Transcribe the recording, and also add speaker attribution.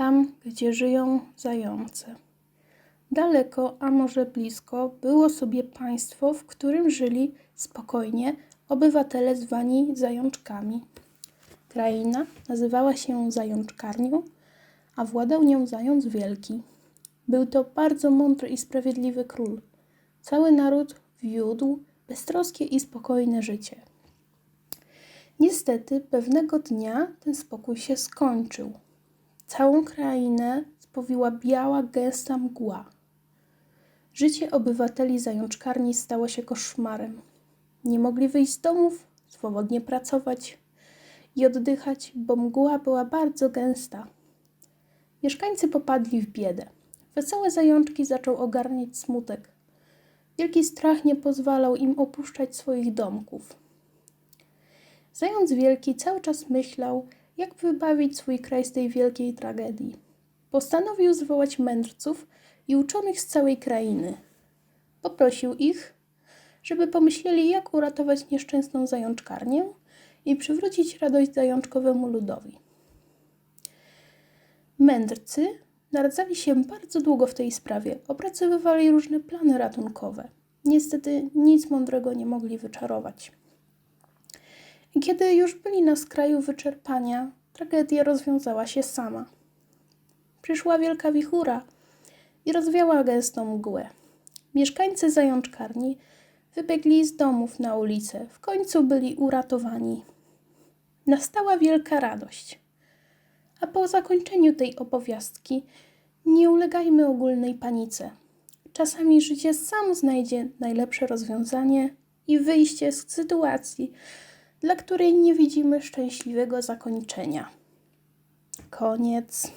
Speaker 1: tam, gdzie żyją zające. Daleko, a może blisko, było sobie państwo, w którym żyli spokojnie obywatele zwani zajączkami. Kraina nazywała się Zajączkarnią, a władał nią Zając Wielki. Był to bardzo mądry i sprawiedliwy król. Cały naród wiódł beztroskie i spokojne życie. Niestety pewnego dnia ten spokój się skończył. Całą krainę spowiła biała, gęsta mgła. Życie obywateli zajączkarni stało się koszmarem. Nie mogli wyjść z domów, swobodnie pracować i oddychać, bo mgła była bardzo gęsta. Mieszkańcy popadli w biedę. Wesołe zajączki zaczął ogarniać smutek. Wielki strach nie pozwalał im opuszczać swoich domków. Zając wielki cały czas myślał, jak wybawić swój kraj z tej wielkiej tragedii. Postanowił zwołać mędrców i uczonych z całej krainy. Poprosił ich, żeby pomyśleli, jak uratować nieszczęsną zajączkarnię i przywrócić radość zajączkowemu ludowi. Mędrcy naradzali się bardzo długo w tej sprawie, opracowywali różne plany ratunkowe. Niestety nic mądrego nie mogli wyczarować. I kiedy już byli na skraju wyczerpania, tragedia rozwiązała się sama. Przyszła wielka wichura i rozwiała gęstą mgłę. Mieszkańcy zajączkarni wybiegli z domów na ulicę. W końcu byli uratowani. Nastała wielka radość. A po zakończeniu tej opowiastki nie ulegajmy ogólnej panice. Czasami życie sam znajdzie najlepsze rozwiązanie i wyjście z sytuacji, dla której nie widzimy szczęśliwego zakończenia. Koniec.